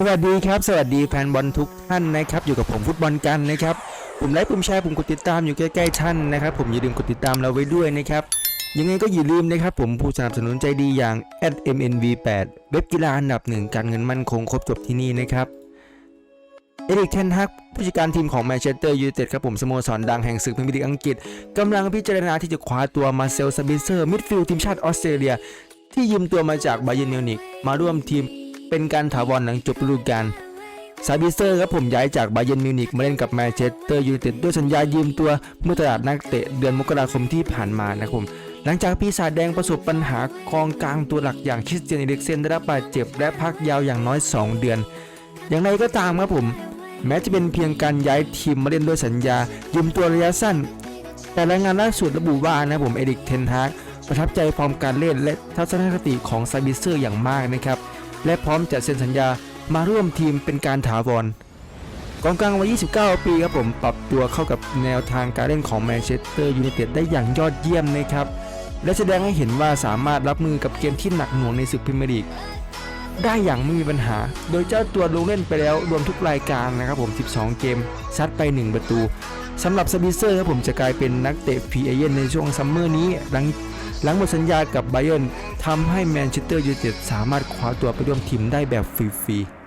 สวัสดีครับ สวัสดีแฟนบอลทุกท่านนะครับ อยู่กับผมฟุตบอลกันนะครับผมไลค์ผมแชร์ผมกดติดตามอยู่ใกล้ๆท่านนะครับ ผมอย่าลืมกดติดตามเราไว้ด้วยนะครับยังไงก็อย่าลืมนะครับ ผมผู้สนับสนุนใจดีอย่าง @mnv8 เว็บกีฬาอันดับหนึ่งการเงินมั่นคงครบจบที่นี่นะครับเอริกเทนฮักผู้จัดการทีมของแมนเชสเตอร์ยูไนเต็ดครับผมสโมสรดังแห่งศึกพรีเมียร์ลีกอังกฤษกำลังพิจารณาที่จะคว้าตัวมาเซลซาบิเซอร์มิดฟิลด์ทีมชาติออสเตรเลีย ที่ยืมตัวมาจากบาเยร์นมิวนิกมาร่วมทีม เป็นการถาวรหลังจบฤดูกาลซาบิเซอร์ครับผมย้ายจากบาเยร์นมิวนิกมาเล่นกับแมนเชสเตอร์ยูไนเต็ดด้วยสัญญายืมตัวเมื่อตลาดนักเตะเดือนมกราคมที่ผ่านมานะครับผมหลังจากปีศาจแดงประสบปัญหากองกลางตัวหลักอย่างคริสเตียนเอริกเซนได้รับบาดเจ็บและพักยาวอย่างน้อย 2 เดือน อย่างไรก็ตามครับผม แม้จะเป็นเพียงการย้ายทีมมาเล่นด้วยสัญญา ยืมตัวระยะสั้น แต่รายงานล่าสุดระบุว่านะผมเอริกเทนฮากประทับใจฟอร์มการเล่นและทัศนคติของซาบิเซอร์อย่างมากนะครับ และพร้อมจะเซ็นสัญญามาร่วมทีมเป็นการถาวรกองกลางวัย 29 ปีครับผมปรับตัวเข้ากับแนวทางการเล่นของแมนเชสเตอร์ยูไนเต็ดได้อย่างยอดเยี่ยมนะครับ และแสดงให้เห็นว่าสามารถรับมือกับเกมที่หนักหน่วงในศึกพรีเมียร์ลีก ได้อย่างไม่มีปัญหา โดยเจ้าตัวลงเล่นไปแล้วรวมทุกรายการนะครับผม 12 เกม ซัดไป 1 ประตูสำหรับซาบิเซอร์ครับผมจะกลายเป็นนักเตะฟรีเอเย่นในช่วงซัมเมอร์นี้หลังหลังหมดสัญญากับไบเอร์นทำให้แมนเชสเตอร์ยูไนเต็ดสามารถคว้าตัวไปร่วมทีมได้แบบฟรีๆ